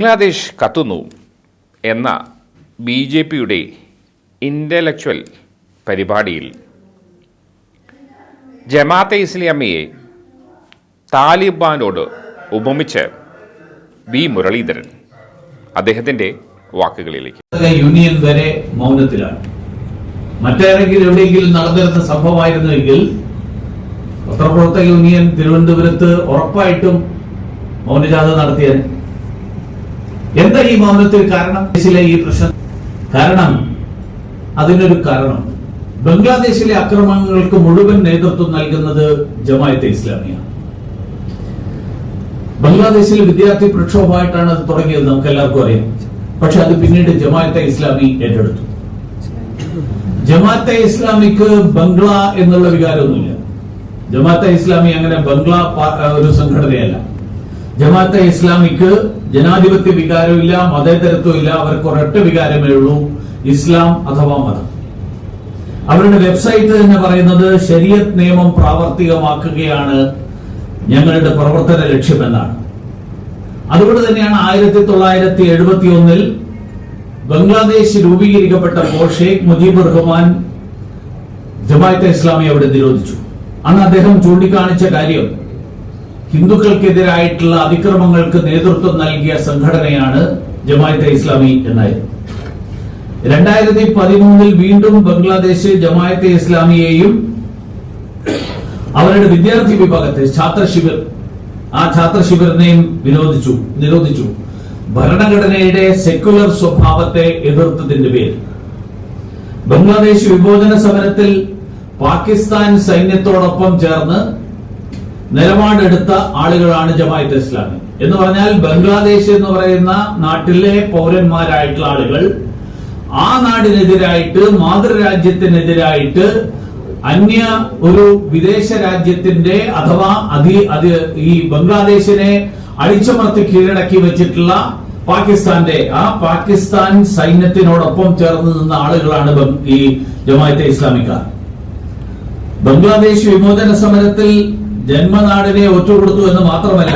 ബംഗ്ലാദേശ് കത്തുന്നു എന്ന B J പിയുടെ intellectual പരിപാടിയിൽ. ജമാഅത്തെ ഇസ്ലാമിയെ താലിബാനോട് ഉപമിച്ച് വി മുരളീധരൻ അദ്ദേഹത്തിന്റെ വാക്കുകളിലേക്ക്. യൂണിയൻ വരെ മൗനത്തിലാണ്. മറ്റാരെങ്കിലും എവിടെയെങ്കിലും നടന്നിരുന്ന സംഭവമായിരുന്നുവെങ്കിൽ പത്രപ്രവർത്തക യൂണിയൻ തിരുവനന്തപുരത്ത് ഉറപ്പായിട്ടും മൗനജാഥ നടത്തിയത് എന്താ ഈ മൗനത്തിൽ കാരണം? ഈ പ്രശ്നം. കാരണം അതിനൊരു കാരണം. ബംഗ്ലാദേശിലെ അക്രമങ്ങൾക്ക് മുഴുവൻ നേതൃത്വം നൽകുന്നത് ജമായത്തെ ഇസ്ലാമിയാണ്. ബംഗ്ലാദേശിൽ വിദ്യാർത്ഥി പ്രക്ഷോഭമായിട്ടാണ് അത് തുടങ്ങിയത് നമുക്ക് എല്ലാവർക്കും അറിയാം. പക്ഷെ അത് പിന്നീട് ജമാഅത്തെ ഇസ്ലാമി ഏറ്റെടുത്തു. ജമാഅത്തെ ഇസ്ലാമിക്ക് ബംഗ്ല എന്നുള്ള വികാരമൊന്നുമില്ല. ജമാഅത്തെ ഇസ്ലാമി അങ്ങനെ ബംഗ്ല ഒരു സംഘടനയല്ല. ജമാഅത്തെ ഇസ്ലാമിക്ക് ജനാധിപത്യ വികാരമില്ല മതേതരത്വമില്ല അവർക്ക് ഒരൊറ്റ വികാരമേ ഉള്ളൂ ഇസ്ലാം അഥവാ മതം. അവരുടെ വെബ്സൈറ്റ് തന്നെ പറയുന്നത് ശരീഅത്ത് നിയമം പ്രാവർത്തികമാക്കുകയാണ് ഞങ്ങളുടെ പ്രവർത്തന ലക്ഷ്യമെന്നാണ്. അതുകൊണ്ട് തന്നെയാണ് ആയിരത്തി തൊള്ളായിരത്തി എഴുപത്തി ഒന്നിൽ ബംഗ്ലാദേശ് രൂപീകരിക്കപ്പെട്ടപ്പോൾ ഷെയ്ഖ് മുജീബ് റഹ്മാൻ ജമാഅത്തെ ഇസ്ലാമി അവിടെ നിരോധിച്ചു. അന്ന് അദ്ദേഹം ചൂണ്ടിക്കാണിച്ച കാര്യം ഹിന്ദുക്കൾക്കെതിരായിട്ടുള്ള അതിക്രമങ്ങൾക്ക് നേതൃത്വം നൽകിയ സംഘടനയാണ് ജമാഅത്തെ ഇസ്ലാമി എന്നായിരുന്നു രണ്ടായിരത്തി പതിമൂന്നിൽ വീണ്ടും ബംഗ്ലാദേശ് ജമാഅത്തെ ഇസ്ലാമിയെയും അവരുടെ വിദ്യാർത്ഥി വിഭാഗത്തെ ഛാത്ര ശിബിർ ആ ഛാത്ര ശിബിറിനെയും വിരോധിച്ചു നിരോധിച്ചു. ഭരണഘടനയുടെ സെക്യുലർ സ്വഭാവത്തെ എതിർത്തതിന്റെ പേര് ബംഗ്ലാദേശ് വിഭജന സമരത്തിൽ പാകിസ്ഥാൻ സൈന്യത്തോടൊപ്പം ചേർന്ന് നിലപാടെടുത്ത ആളുകളാണ് ജമായത്ത് ഇസ്ലാമി. എന്ന് പറഞ്ഞാൽ ബംഗ്ലാദേശ് എന്ന് പറയുന്ന നാട്ടിലെ പൗരന്മാരായിട്ടുള്ള ആളുകൾ ആ നാടിനെതിരായിട്ട് മാതൃരാജ്യത്തിനെതിരായിട്ട് അന്യ ഒരു വിദേശ രാജ്യത്തിന്റെ അഥവാ അതി അത് ഈ ബംഗ്ലാദേശിനെ അടിച്ചമർത്തി കീഴടക്കി വെച്ചിട്ടുള്ള പാകിസ്ഥാന്റെ ആ പാകിസ്ഥാൻ സൈന്യത്തിനോടൊപ്പം ചേർന്ന് നിന്ന ആളുകളാണ് ഈ ജമായത്തെ ഇസ്ലാമിക്കാർ. ബംഗ്ലാദേശ് വിമോചന സമരത്തിൽ ജന്മനാടിനെ ഒറ്റുകൊടുത്തു എന്ന് മാത്രമല്ല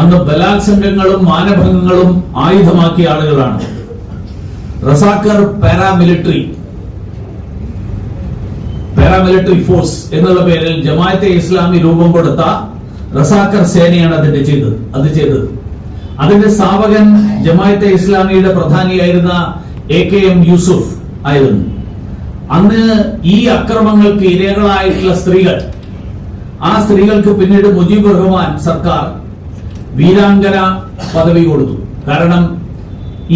അന്ന് ബലാത്സംഗങ്ങളും മാനഭംഗങ്ങളും ആയുധമാക്കിയ ആളുകളാണ്. റസാക്കർ പാരാമിലിറ്ററി പാരാമിലിറ്ററി ഫോഴ്സ് എന്നുള്ള പേരിൽ ജമാഅത്തെ ഇസ്ലാമി രൂപം കൊടുത്ത റസാക്കർ സേനയാണ് അതിന്റെ ചെയ്തത് അത് ചെയ്തത്. അതിന്റെ സ്ഥാപകൻ ജമാഅത്തെ ഇസ്ലാമിയുടെ പ്രധാനിയായിരുന്ന എ കെ എം യൂസുഫ് ആയിരുന്നു. അന്ന് ഈ അക്രമങ്ങൾക്ക് ഇരകളായിട്ടുള്ള സ്ത്രീകൾ ആ സ്ത്രീകൾക്ക് പിന്നീട് മുജീബ് റഹ്മാൻ സർക്കാർ വീരാംഗന പദവി കൊടുത്തു. കാരണം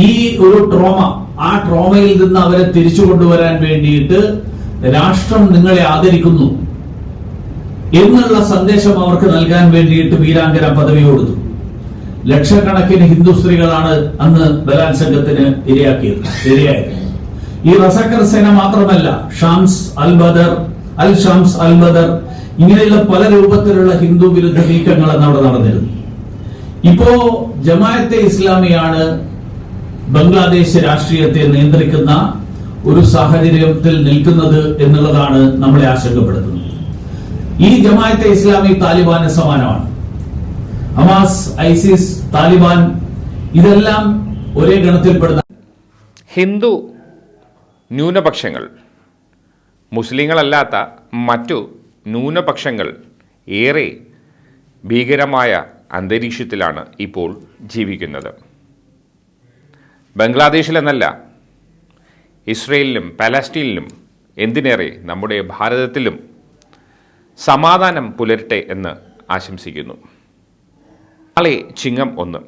ഈ ഒരു ട്രോമ ആ ട്രോമയിൽ നിന്ന് അവരെ തിരിച്ചു കൊണ്ടുവരാൻ വേണ്ടിയിട്ട് രാഷ്ട്രം നിങ്ങളെ ആദരിക്കുന്നു എന്നുള്ള സന്ദേശം അവർക്ക് നൽകാൻ വേണ്ടിയിട്ട് വീരാംഗന പദവി കൊടുത്തു. ലക്ഷക്കണക്കിന് ഹിന്ദു സ്ത്രീകളാണ് അന്ന് ബലാത്സംഗത്തിന് ഇരയാക്കിയത് ഇരയായത്. ഈ റസക്കർ സേന മാത്രമല്ല ഷാംസ് അൽ ബദർ അൽ ഷാംസ് അൽ ബദർ ഇങ്ങനെയുള്ള പല രൂപത്തിലുള്ള ഹിന്ദു വിരുദ്ധ നീക്കങ്ങൾ അന്ന് അവിടെ നടന്നിരുന്നു. ഇപ്പോ ജമാഅത്തെ ഇസ്ലാമിയാണ് ബംഗ്ലാദേശ് രാഷ്ട്രീയത്തെ നിയന്ത്രിക്കുന്ന ഒരു സാഹചര്യത്തിൽ നിൽക്കുന്നത് എന്നുള്ളതാണ് നമ്മളെ ആശങ്കപ്പെടുത്തുന്നത്. ഈ ജമാഅത്തെ ഇസ്ലാമി താലിബാന് സമാനമാണ്. ഹമാസ് ഐസിസ് താലിബാൻ ഇതെല്ലാം ഒരേ ഗണത്തിൽപ്പെടുന്ന ഹിന്ദു ന്യൂനപക്ഷങ്ങൾ മുസ്ലിങ്ങളല്ലാത്ത മറ്റു ന്യൂനപക്ഷങ്ങൾ ഏറെ ഭീകരമായ അന്തരീക്ഷത്തിലാണ് ഇപ്പോൾ ജീവിക്കുന്നത്. ബംഗ്ലാദേശിലെന്നല്ല ഇസ്രയേലിലും പലസ്തീനിലും എന്തിനേറെ നമ്മുടെ ഭാരതത്തിലും സമാധാനം പുലരട്ടെ എന്ന് ആശംസിക്കുന്നു. നാളെ ചിങ്ങം ഒന്ന്.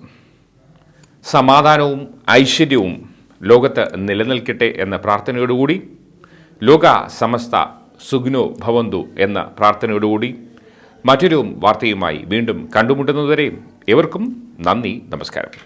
സമാധാനവും ഐശ്വര്യവും ലോകത്ത് നിലനിൽക്കട്ടെ എന്ന പ്രാർത്ഥനയോടുകൂടി ലോക സമസ്ത സുഗ്നോ ഭവന്തു എന്ന പ്രാർത്ഥനയോടുകൂടി മറ്റൊരു വാർത്തയുമായി വീണ്ടും കണ്ടുമുട്ടുന്നതുവരെ എവർക്കും നന്ദി നമസ്കാരം.